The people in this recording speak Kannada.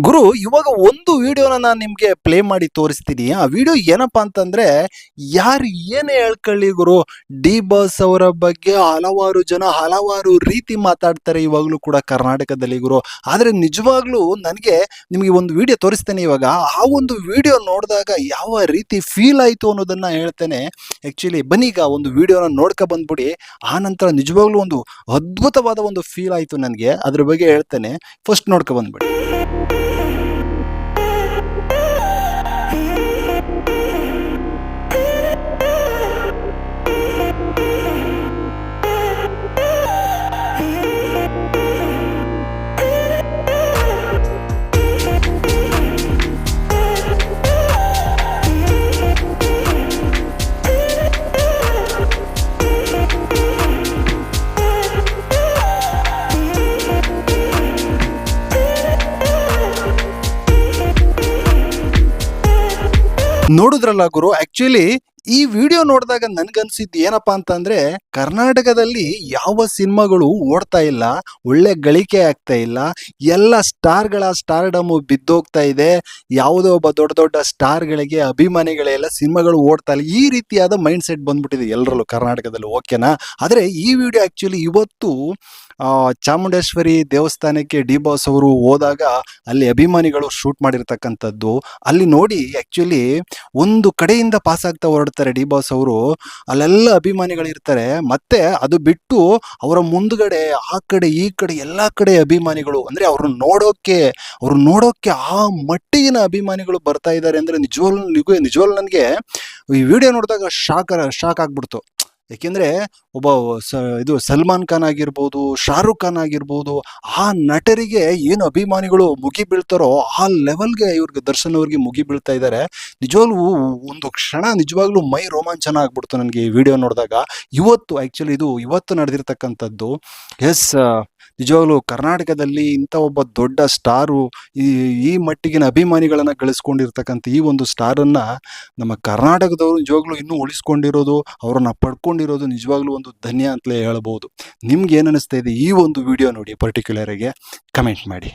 ಗುರು, ಇವಾಗ ಒಂದು ವಿಡಿಯೋನ ನಾನು ನಿಮಗೆ ಪ್ಲೇ ಮಾಡಿ ತೋರಿಸ್ತೀನಿ. ಆ ವಿಡಿಯೋ ಏನಪ್ಪಾ ಅಂತಂದ್ರೆ, ಯಾರು ಏನೇ ಹೇಳ್ಕೊಳ್ಳಿ ಗುರು, ಡಿ ಬಾಸ್ ಅವರ ಬಗ್ಗೆ ಹಲವಾರು ಜನ ಹಲವಾರು ರೀತಿ ಮಾತಾಡ್ತಾರೆ ಇವಾಗಲೂ ಕೂಡ ಕರ್ನಾಟಕದಲ್ಲಿ ಗುರು. ಆದರೆ ನಿಜವಾಗ್ಲೂ ನನಗೆ ನಿಮಗೆ ಒಂದು ವಿಡಿಯೋ ತೋರಿಸ್ತೇನೆ ಇವಾಗ. ಆ ಒಂದು ವಿಡಿಯೋ ನೋಡಿದಾಗ ಯಾವ ರೀತಿ ಫೀಲ್ ಆಯಿತು ಅನ್ನೋದನ್ನ ಹೇಳ್ತೇನೆ. ಆ್ಯಕ್ಚುಲಿ ಬನ್ನೀಗ ಒಂದು ವಿಡಿಯೋನ ನೋಡ್ಕೊ ಬಂದ್ಬಿಡಿ. ಆ ನಂತರ ನಿಜವಾಗ್ಲೂ ಒಂದು ಅದ್ಭುತವಾದ ಒಂದು ಫೀಲ್ ಆಯಿತು ನನಗೆ. ಅದ್ರ ಬಗ್ಗೆ ಹೇಳ್ತೇನೆ. ಫಸ್ಟ್ ನೋಡ್ಕೊ ಬಂದ್ಬಿಡಿ. ನೋಡಿದ್ರಲ್ಲ ಗುರು ಆಕ್ಚುಲಿ ಈ ವಿಡಿಯೋ ನೋಡಿದಾಗ ನನ್ಗನ್ಸಿದ್ದು ಏನಪ್ಪಾ ಅಂತಂದ್ರೆ, ಕರ್ನಾಟಕದಲ್ಲಿ ಯಾವ ಸಿನಿಮಾಗಳು ಓಡ್ತಾ ಇಲ್ಲ, ಒಳ್ಳೆ ಗಳಿಕೆ ಆಗ್ತಾ ಇಲ್ಲ, ಎಲ್ಲ ಸ್ಟಾರ್ಗಳ ಸ್ಟಾರ್ಡಮ್ ಬಿದ್ದೋಗ್ತಾ ಇದೆ, ಯಾವುದೋ ಒಬ್ಬ ದೊಡ್ಡ ದೊಡ್ಡ ಸ್ಟಾರ್ಗಳಿಗೆ, ಅಭಿಮಾನಿಗಳೆಲ್ಲ ಸಿನಿಮಾಗಳು ಓಡ್ತಾ ಇಲ್ಲ, ಈ ರೀತಿಯಾದ ಮೈಂಡ್ ಸೆಟ್ ಬಂದ್ಬಿಟ್ಟಿದೆ ಎಲ್ಲರಲ್ಲೂ ಕರ್ನಾಟಕದಲ್ಲಿ, ಓಕೆನಾ? ಆದರೆ ಈ ವಿಡಿಯೋ ಆಕ್ಚುಲಿ ಇವತ್ತು ಚಾಮುಂಡೇಶ್ವರಿ ದೇವಸ್ಥಾನಕ್ಕೆ ಡಿ ಬಾಸ್ ಅವರು ಹೋದಾಗ ಅಲ್ಲಿ ಅಭಿಮಾನಿಗಳು ಶೂಟ್ ಮಾಡಿರ್ತಕ್ಕಂಥದ್ದು, ಅಲ್ಲಿ ನೋಡಿ ಆಕ್ಚುಲಿ ಒಂದು ಕಡೆಯಿಂದ ಪಾಸ್ ಆಗ್ತಾ ಹೊರಡ್ತಾರೆ ಡಿ ಬಾಸ್ ಅವರು. ಅಲ್ಲೆಲ್ಲ ಅಭಿಮಾನಿಗಳಿರ್ತಾರೆ ಮತ್ತೆ ಅದು ಬಿಟ್ಟು ಅವರ ಮುಂದ್ಗಡೆ, ಆ ಕಡೆ, ಈ ಕಡೆ, ಎಲ್ಲ ಕಡೆ ಅಭಿಮಾನಿಗಳು, ಅಂದ್ರೆ ಅವ್ರನ್ನ ನೋಡೋಕೆ ಅವ್ರು ನೋಡೋಕೆ ಆ ಮಟ್ಟಿಗಿನ ಅಭಿಮಾನಿಗಳು ಬರ್ತಾ ಇದ್ದಾರೆ ಅಂದ್ರೆ ನಿಜವಾಗ್ಲೂ ನಿಜ ನಿಜವಾಗ್ಲೂ ನನಗೆ ಈ ವಿಡಿಯೋ ನೋಡಿದಾಗ ಶಾಕ್ ಶಾಕ್ ಆಗ್ಬಿಡ್ತು. ಯಾಕೆಂದ್ರೆ ಒಬ್ಬ ಸ, ಇದು ಸಲ್ಮಾನ್ ಖಾನ್ ಆಗಿರ್ಬೋದು, ಶಾರುಖ್ ಖಾನ್ ಆಗಿರ್ಬೋದು, ಆ ನಟರಿಗೆ ಏನು ಅಭಿಮಾನಿಗಳು ಮುಗಿ ಬೀಳ್ತಾರೋ ಆ ಲೆವೆಲ್ಗೆ ಇವ್ರಿಗೆ ದರ್ಶನ್ ಅವ್ರಿಗೆ ಮುಗಿ ಬೀಳ್ತಾ ಇದ್ದಾರೆ ನಿಜವಾಗ್ಲೂ ಒಂದು ಕ್ಷಣ ನಿಜವಾಗ್ಲೂ ಮೈ ರೋಮಾಂಚನ ಆಗ್ಬಿಡ್ತು ನನಗೆ ಈ ವಿಡಿಯೋ ನೋಡಿದಾಗ. ಇವತ್ತು ಆ್ಯಕ್ಚುಲಿ ಇದು ಇವತ್ತು ನಡೆದಿರ್ತಕ್ಕಂಥದ್ದು. ಎಸ್ ನಿಜವಾಗ್ಲೂ ಕರ್ನಾಟಕದಲ್ಲಿ ಇಂಥ ಒಬ್ಬ ದೊಡ್ಡ ಸ್ಟಾರು ಈ ಈ ಮಟ್ಟಿಗಿನ ಅಭಿಮಾನಿಗಳನ್ನು ಗಳಿಸ್ಕೊಂಡಿರ್ತಕ್ಕಂಥ ಈ ಒಂದು ಸ್ಟಾರನ್ನು ನಮ್ಮ ಕರ್ನಾಟಕದವರು ನಿಜವಾಗ್ಲೂ ಇನ್ನೂ ಉಳಿಸ್ಕೊಂಡಿರೋದು, ಅವರನ್ನು ಪಡ್ಕೊಂಡಿರೋದು ನಿಜವಾಗ್ಲೂ ಒಂದು ಧನ್ಯ ಅಂತಲೇ ಹೇಳ್ಬೋದು. ನಿಮ್ಗೆ ಏನು ಅನ್ನಿಸ್ತಾ ಇದೆ ಈ ಒಂದು ವಿಡಿಯೋ ನೋಡಿ ಪರ್ಟಿಕ್ಯುಲರ್ ಆಗಿ ಕಮೆಂಟ್ ಮಾಡಿ.